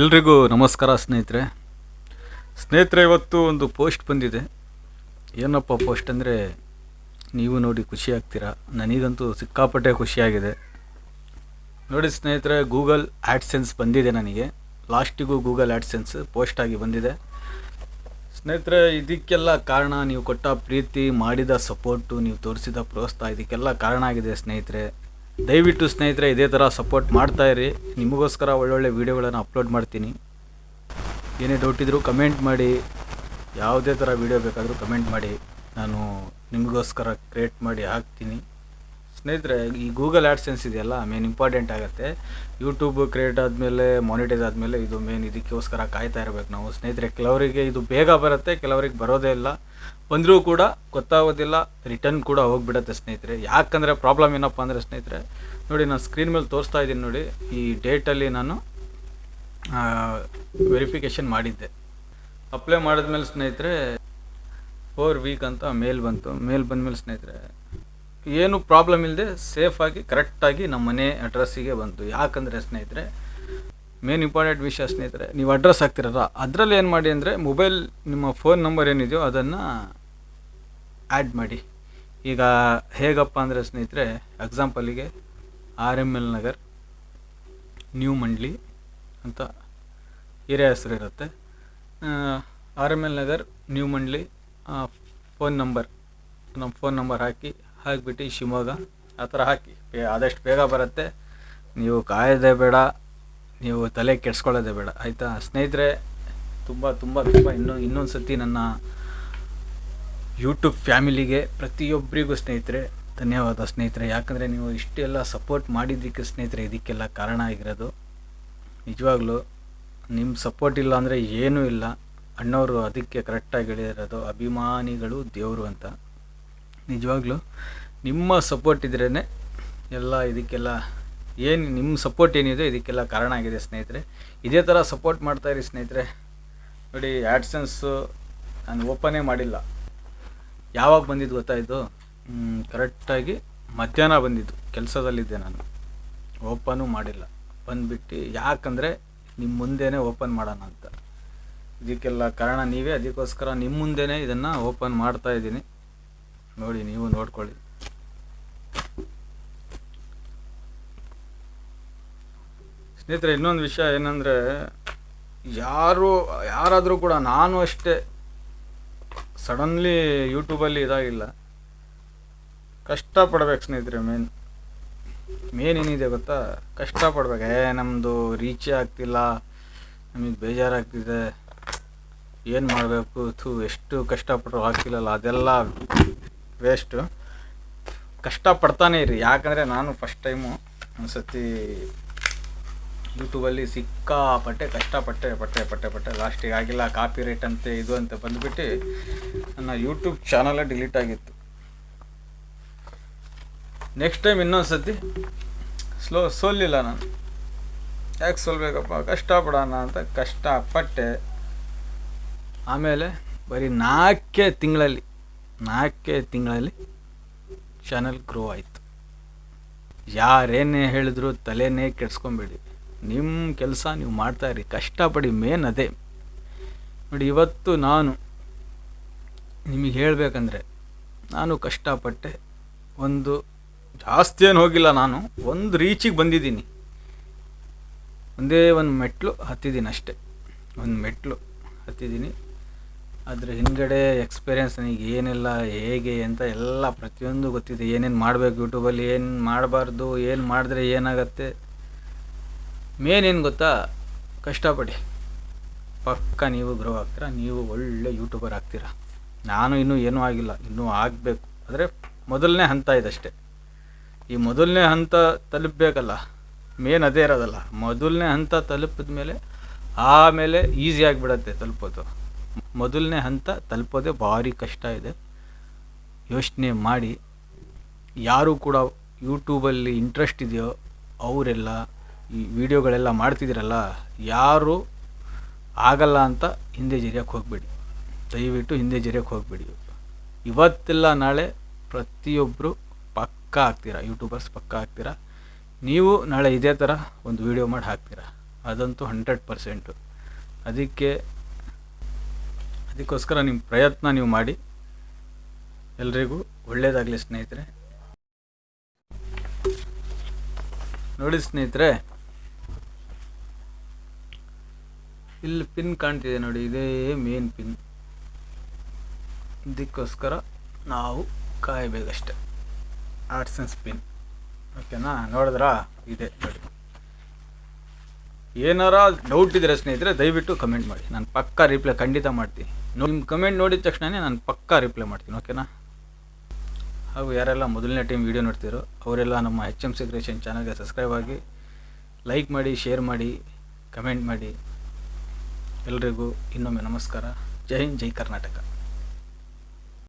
ಎಲ್ರಿಗೂ ನಮಸ್ಕಾರ ಸ್ನೇಹಿತರೆ. ಸ್ನೇಹಿತರೆ, ಇವತ್ತು ಒಂದು ಪೋಸ್ಟ್ ಬಂದಿದೆ. ಏನಪ್ಪ ಪೋಸ್ಟ್ ಅಂದರೆ, ನೀವು ನೋಡಿ ಖುಷಿ ಆಗ್ತೀರಾ? ನನಗಂತೂ ಸಿಕ್ಕಾಪಟ್ಟೆ ಖುಷಿಯಾಗಿದೆ ನೋಡಿ ಸ್ನೇಹಿತರೆ, ಗೂಗಲ್ ಆ್ಯಡ್ಸೆನ್ಸ್ ಬಂದಿದೆ ನನಗೆ. ಲಾಸ್ಟಿಗೂ ಗೂಗಲ್ ಆ್ಯಡ್ಸೆನ್ಸ್ ಪೋಸ್ಟ್ ಆಗಿ ಬಂದಿದೆ. ಸ್ನೇಹಿತರೆ, ಇದಕ್ಕೆಲ್ಲ ಕಾರಣ ನೀವು ಕೊಟ್ಟ ಪ್ರೀತಿ, ಮಾಡಿದ ಸಪೋರ್ಟು, ನೀವು ತೋರಿಸಿದ ಪ್ರೋತ್ಸಾಹ, ಇದಕ್ಕೆಲ್ಲ ಕಾರಣ ಆಗಿದೆ ಸ್ನೇಹಿತರೆ. ದಯವಿಟ್ಟು ಸ್ನೇಹಿತರೆ, ಇದೇ ಥರ ಸಪೋರ್ಟ್ ಮಾಡ್ತಾ ಇರಿ. ನಿಮಗೋಸ್ಕರ ಒಳ್ಳೊಳ್ಳೆ ವೀಡಿಯೋಗಳನ್ನು ಅಪ್ಲೋಡ್ ಮಾಡ್ತೀನಿ. ಏನೇ ಡೌಟ್ ಇದ್ದರೂ ಕಮೆಂಟ್ ಮಾಡಿ. ಯಾವುದೇ ಥರ ವೀಡಿಯೋ ಬೇಕಾದರೂ ಕಮೆಂಟ್ ಮಾಡಿ. ನಾನು ನಿಮಗೋಸ್ಕರ ಕ್ರಿಯೇಟ್ ಮಾಡಿ ಹಾಕ್ತೀನಿ. ಸ್ನೇಹಿತರೆ, ಈ ಗೂಗಲ್ ಆ್ಯಡ್ಸೆನ್ಸ್ ಇದೆಯಲ್ಲ ಮೇನ್ ಇಂಪಾರ್ಟೆಂಟ್ ಆಗುತ್ತೆ. ಯೂಟ್ಯೂಬ್ ಕ್ರಿಯೇಟ್ ಆದಮೇಲೆ ಮಾನಿಟೈಸ್ ಆದಮೇಲೆ ಇದು ಮೇನ್ ಇದಕ್ಕೋಸ್ಕರ ಕಾಯ್ತಾ ಇರಬೇಕು ನಾವು. ಸ್ನೇಹಿತರೆ, ಕೆಲವರಿಗೆ ಇದು ಬೇಗ ಬರುತ್ತೆ, ಕೆಲವರಿಗೆ ಬರೋದೇ ಇಲ್ಲ. ಬಂದರೂ ಕೂಡ ಗೊತ್ತಾಗೋದಿಲ್ಲ ರಿಟರ್ನ್ ಕೂಡ ಹೋಗ್ಬಿಡುತ್ತೆ ಸ್ನೇಹಿತರೆ. ಯಾಕಂದರೆ ಪ್ರಾಬ್ಲಮ್ ಏನಪ್ಪ ಅಂದರೆ ಸ್ನೇಹಿತರೆ, ನೋಡಿ ನಾನು ಸ್ಕ್ರೀನ್ ಮೇಲೆ ತೋರಿಸ್ತಾ ಇದ್ದೀನಿ ನೋಡಿ, ಈ ಡೇಟಲ್ಲಿ ನಾನು ವೆರಿಫಿಕೇಷನ್ ಮಾಡಿದ್ದೆ. ಅಪ್ಲೈ ಮಾಡಿದ್ಮೇಲೆ ಸ್ನೇಹಿತರೆ ಫೋರ್ ವೀಕ್ ಅಂತ ಮೇಲ್ ಬಂತು. ಮೇಲ್ ಬಂದಮೇಲೆ ಸ್ನೇಹಿತರೆ ಏನು ಪ್ರಾಬ್ಲಮ್ ಇಲ್ಲದೆ ಸೇಫಾಗಿ ಕರೆಕ್ಟಾಗಿ ನಮ್ಮ ಮನೆ ಅಡ್ರೆಸ್ಸಿಗೆ ಬಂತು. ಯಾಕಂದರೆ ಸ್ನೇಹಿತರೆ ಮೇನ್ ಇಂಪಾರ್ಟೆಂಟ್ ವಿಷಯ ಸ್ನೇಹಿತರೆ, ನೀವು ಅಡ್ರೆಸ್ ಹಾಕ್ತಿರಲ್ಲ, ಅದರಲ್ಲಿ ಏನು ಮಾಡಿ ಅಂದರೆ ಮೊಬೈಲ್ ನಿಮ್ಮ ಫೋನ್ ನಂಬರ್ ಏನಿದೆಯೋ ಅದನ್ನು ಆ್ಯಡ್ ಮಾಡಿ. ಈಗ ಹೇಗಪ್ಪ ಅಂದರೆ ಸ್ನೇಹಿತರೆ ಎಕ್ಸಾಂಪಲಿಗೆ R M L Nagar New Mandli ಅಂತ ಏರಿಯಾ ಹೆಸರು ಇರುತ್ತೆ. R M L Nagar New Mandli phone number ನಮ್ಮ ಫೋನ್ ನಂಬರ್ ಹಾಕಿ ಹಾಕಿಬಿಟ್ಟು ಶಿವಮೊಗ್ಗ ಆ ಥರ ಹಾಕಿ. ಆದಷ್ಟು ಬೇಗ ಬರುತ್ತೆ. ನೀವು ಕಾಯೋದೇ ಬೇಡ. ನೀವು ತಲೆ ಕೆಡ್ಸ್ಕೊಳ್ಳೋದೇ ಬೇಡ. ಆಯಿತಾ? ಸ್ನೇಹಿತರೆ, ತುಂಬ ತುಂಬ ತುಂಬ ಇನ್ನೂ ಇನ್ನೊಂದು ಸತಿ ನನ್ನ ಯೂಟ್ಯೂಬ್ ಫ್ಯಾಮಿಲಿಗೆ ಪ್ರತಿಯೊಬ್ಬರಿಗೂ ಸ್ನೇಹಿತರೆ, ಧನ್ಯವಾದ ಸ್ನೇಹಿತರೆ. ಯಾಕಂದರೆ ನೀವು ಇಷ್ಟೆಲ್ಲ ಸಪೋರ್ಟ್ ಮಾಡಿದ್ದಕ್ಕೆ ಸ್ನೇಹಿತರೆ, ಇದಕ್ಕೆಲ್ಲ ಕಾರಣ ಆಗಿರೋದು. ನಿಜವಾಗ್ಲೂ ನಿಮ್ಮ ಸಪೋರ್ಟ್ ಇಲ್ಲ ಅಂದರೆ ಏನೂ ಇಲ್ಲ. ಅಣ್ಣವರು ಅದಕ್ಕೆ ಕರೆಕ್ಟಾಗಿ ಹೇಳಿರೋದು ಅಭಿಮಾನಿಗಳು ದೇವರು ಅಂತ. ನಿಜವಾಗ್ಲೂ. ನಿಮ್ಮ ಸಪೋರ್ಟ್ ಇದ್ರೇ ಎಲ್ಲ ಇದಕ್ಕೆಲ್ಲ ಏನು ನಿಮ್ಮ ಸಪೋರ್ಟ್ ಏನಿದೆ ಇದಕ್ಕೆಲ್ಲ ಕಾರಣ ಆಗಿದೆ ಸ್ನೇಹಿತರೆ. ಇದೇ ಥರ ಸಪೋರ್ಟ್ ಮಾಡ್ತಾಯಿರಿ ಸ್ನೇಹಿತರೆ. ನೋಡಿ ಆ್ಯಡ್ಸೆನ್ಸು ನಾನು ಓಪನೇ ಮಾಡಿಲ್ಲ. ಯಾವಾಗ ಬಂದಿದ್ದು ಗೊತ್ತಾಯಿತು ಕರೆಕ್ಟಾಗಿ ಮಧ್ಯಾಹ್ನ ಬಂದಿದ್ದು. ಕೆಲಸದಲ್ಲಿದ್ದೆ ನಾನು. ಓಪನು ಮಾಡಿಲ್ಲ. ಬಂದುಬಿಟ್ಟು ಯಾಕಂದರೆ ನಿಮ್ಮ ಮುಂದೆನೇ ಓಪನ್ ಮಾಡೋಣ ಅಂತ. ಇದಕ್ಕೆಲ್ಲ ಕಾರಣ ನೀವೇ, ಅದಕ್ಕೋಸ್ಕರ ನಿಮ್ಮ ಮುಂದೆನೇ ಇದನ್ನು ಓಪನ್ ಮಾಡ್ತಾ ಇದ್ದೀನಿ. ನೋಡಿ, ನೀವು ನೋಡ್ಕೊಳ್ಳಿ. ಸ್ನೇಹಿತರೆ, ಇನ್ನೊಂದು ವಿಷಯ ಏನಂದರೆ, ಯಾರು, ಯಾರಾದರೂ ಕೂಡ ನಾನು ಅಷ್ಟೇ ಸಡನ್ಲಿ ಯೂಟ್ಯೂಬಲ್ಲಿ ಇದಾಗಿಲ್ಲ. ಕಷ್ಟಪಡ್ಬೇಕು ಸ್ನೇಹಿತರೆ, ಮೇನ್ ಮೇನ್ ಏನಿದೆ ಗೊತ್ತಾ? ಕಷ್ಟಪಡ್ಬೇಕು. ಏ ನಮ್ಮದು ರೀಚೇ ಆಗ್ತಿಲ್ಲ. ನಮಗೆ ಬೇಜಾರಾಗ್ತಿದೆ. ಏನು ಮಾಡಬೇಕು? ಥೂ, ಎಷ್ಟು ಕಷ್ಟಪಟ್ಟರು ಆಗ್ತಿಲ್ಲಲ್ಲ ಅದೆಲ್ಲ ವೇಸ್ಟು ಕಷ್ಟಪಡ್ತಾನೆ ಇರಿ. ಯಾಕಂದರೆ ನಾನು ಫಸ್ಟ್ ಟೈಮು ಒಂದು ಸತಿ ಯೂಟ್ಯೂಬಲ್ಲಿ ಸಿಕ್ಕಾಪಟ್ಟೆ ಕಷ್ಟಪಟ್ಟೆ, ಪಟ್ಟೆ ಪಟ್ಟೆ ಪಟ್ಟೆ. ಲಾಸ್ಟಿಗೆ ಆಗಿಲ್ಲ ಕಾಪಿ ರೇಟ್ ಅಂತೆ, ಇದು ಅಂತ ಬಂದುಬಿಟ್ಟು ನನ್ನ ಯೂಟ್ಯೂಬ್ ಚಾನಲೇ ಡಿಲೀಟ್ ಆಗಿತ್ತು. ನೆಕ್ಸ್ಟ್ ಟೈಮ್ ಇನ್ನೊಂದು ಸತಿ ಸ್ಲೋ ಸೋಲಿಲ್ಲ ನಾನು. ಯಾಕೆ ಸೋಲ್ಬೇಕಪ್ಪ? ಕಷ್ಟಪಡೋಣ ಅಂತ ಕಷ್ಟಪಟ್ಟೆ. ಆಮೇಲೆ ಬರೀ ನಾಲ್ಕೇ ತಿಂಗಳಲ್ಲಿ ನಾಲ್ಕೇ ತಿಂಗಳಲ್ಲಿ ಚಾನಲ್ ಗ್ರೋ ಆಯಿತು. ಯಾರೇನೇ ಹೇಳಿದ್ರು ತಲೆನೇ ಕೆಡ್ಸ್ಕೊಬೇಡಿ. ನಿಮ್ಮ ಕೆಲಸ ನೀವು ಮಾಡ್ತಾಯಿರಿ ಕಷ್ಟಪಡಿ ಮೇನ್ ಅದೇ. ನೋಡಿ, ಇವತ್ತು ನಾನು ನಿಮಗೆ ಹೇಳಬೇಕಂದ್ರೆ, ನಾನು ಕಷ್ಟಪಟ್ಟೆ. ಒಂದು ಜಾಸ್ತಿ ಏನು ಹೋಗಿಲ್ಲ ನಾನು. ಒಂದು ರೀಚಿಗೆ ಬಂದಿದ್ದೀನಿ. ಒಂದೇ ಒಂದು ಮೆಟ್ಲು ಹತ್ತಿದ್ದೀನಿ ಅಷ್ಟೇ ಒಂದು ಮೆಟ್ಲು ಹತ್ತಿದ್ದೀನಿ ಅದ್ರ ಹಿಂದ್ಗಡೆ ಎಕ್ಸ್ಪೀರಿಯನ್ಸ್ ನನಗೆ ಏನಿಲ್ಲ, ಹೇಗೆ ಅಂತ ಎಲ್ಲ ಪ್ರತಿಯೊಂದು ಗೊತ್ತಿದೆ. ಏನೇನು ಮಾಡಬೇಕು ಯೂಟ್ಯೂಬಲ್ಲಿ ಏನು ಮಾಡಬಾರ್ದು, ಏನು ಮಾಡಿದ್ರೆ ಏನಾಗತ್ತೆ? ಮೇನ್ ಏನು ಗೊತ್ತಾ? ಕಷ್ಟಪಡಿ. ಪಕ್ಕ ನೀವು ಗ್ರೋ ಆಗ್ತೀರಾ, ನೀವು ಒಳ್ಳೆ ಯೂಟ್ಯೂಬರ್ ಆಗ್ತೀರಾ. ನಾನು ಇನ್ನೂ ಏನೂ ಆಗಿಲ್ಲ, ಇನ್ನೂ ಆಗಬೇಕು. ಆದರೆ ಮೊದಲನೇ ಹಂತ ಇದಷ್ಟೇ. ಈ ಮೊದಲನೇ ಹಂತ ತಲುಪಬೇಕಲ್ಲ ಮೇನ್ ಅದೇ ಇರೋದಲ್ಲ. ಮೊದಲನೇ ಹಂತ ತಲುಪಿದ ಮೇಲೆ ಆಮೇಲೆ ಈಸಿ ಆಗಿಬಿಡತ್ತೆ ತಲುಪೋದು. ಮೊದಲನೇ ಹಂತ ತಲುಪೋದೇ ಭಾರಿ ಕಷ್ಟ ಇದೆ. ಯೋಚನೆ ಮಾಡಿ, ಯಾರು ಕೂಡ ಯೂಟ್ಯೂಬಲ್ಲಿ ಇಂಟ್ರೆಸ್ಟ್ ಇದೆಯೋ ಅವರೆಲ್ಲ ಈ ವಿಡಿಯೋಗಳೆಲ್ಲ ಮಾಡ್ತಿದ್ದೀರಲ್ಲ, ಯಾರು ಆಗಲ್ಲ ಅಂತ ಹಿಂದೆ ಜರಿಯೋಕ್ಕೆ ಹೋಗಬೇಡಿ. ದಯವಿಟ್ಟು ಹಿಂದೆ ಜರಿಯೋಕ್ಕೆ ಹೋಗಬೇಡಿ. ಇವತ್ತೆಲ್ಲ ನಾಳೆ ಪ್ರತಿಯೊಬ್ಬರು ಪಕ್ಕ ಆಗ್ತೀರಾ ಯೂಟ್ಯೂಬರ್ಸ್ ಪಕ್ಕ ಆಗ್ತೀರಾ? ನೀವು ನಾಳೆ ಇದೇ ಥರ ಒಂದು ವೀಡಿಯೋ ಮಾಡಿ ಹಾಕ್ತೀರಾ? ಅದಂತೂ ಹಂಡ್ರೆಡ್ ಪರ್ಸೆಂಟು ಅದಕ್ಕೆ ಅದಕ್ಕೋಸ್ಕರ ನಿಮ್ಮ ಪ್ರಯತ್ನ ನೀವು ಮಾಡಿ. ಎಲ್ರಿಗೂ ಒಳ್ಳೆಯದಾಗಲಿ ಸ್ನೇಹಿತರೆ. ನೋಡಿ ಸ್ನೇಹಿತರೆ, ಇಲ್ಲಿ ಪಿನ್ ಕಾಣ್ತಿದೆ ನೋಡಿ, ಇದೇ ಮೇನ್ ಪಿನ್ ಇದಕ್ಕೋಸ್ಕರ ನಾವು ಕಾಯಬೇಕಷ್ಟೆ. ಆರ್ಟ್ಸನ್ಸ್ ಪಿನ್ ಓಕೆನಾ ನೋಡಿದ್ರಾ? ಇದೆ ನೋಡಿ. ಏನಾರ ಡೌಟ್ ಇದ್ದರೆ ಸ್ನೇಹಿತರೆ, ದಯವಿಟ್ಟು ಕಮೆಂಟ್ ಮಾಡಿ. ನಾನು ಪಕ್ಕಾ ರಿಪ್ಲೈ ಖಂಡಿತ ಮಾಡ್ತೀನಿ. ನಿಮ್ಮ ಕಮೆಂಟ್ ನೋಡಿದ ತಕ್ಷಣವೇ ನಾನು ಪಕ್ಕಾ ರಿಪ್ಲೈ ಮಾಡ್ತೀನಿ ಓಕೆನಾ ಹಾಗೂ ಯಾರೆಲ್ಲ ಮೊದಲನೇ ಟೈಮ್ ವೀಡಿಯೋ ನೋಡ್ತಿರೋ, ಅವರೆಲ್ಲ ನಮ್ಮ ಎಚ್ ಎಂ ಸಿ ಕ್ರಿಯೇಷನ್ ಚಾನಲ್ಗೆ ಸಬ್ಸ್ಕ್ರೈಬ್ ಆಗಿ ಲೈಕ್ ಮಾಡಿ ಶೇರ್ ಮಾಡಿ ಕಮೆಂಟ್ ಮಾಡಿ. ಎಲ್ರಿಗೂ ಇನ್ನೊಮ್ಮೆ ನಮಸ್ಕಾರ. ಜೈ ಹಿಂದ್, ಜೈ ಕರ್ನಾಟಕ.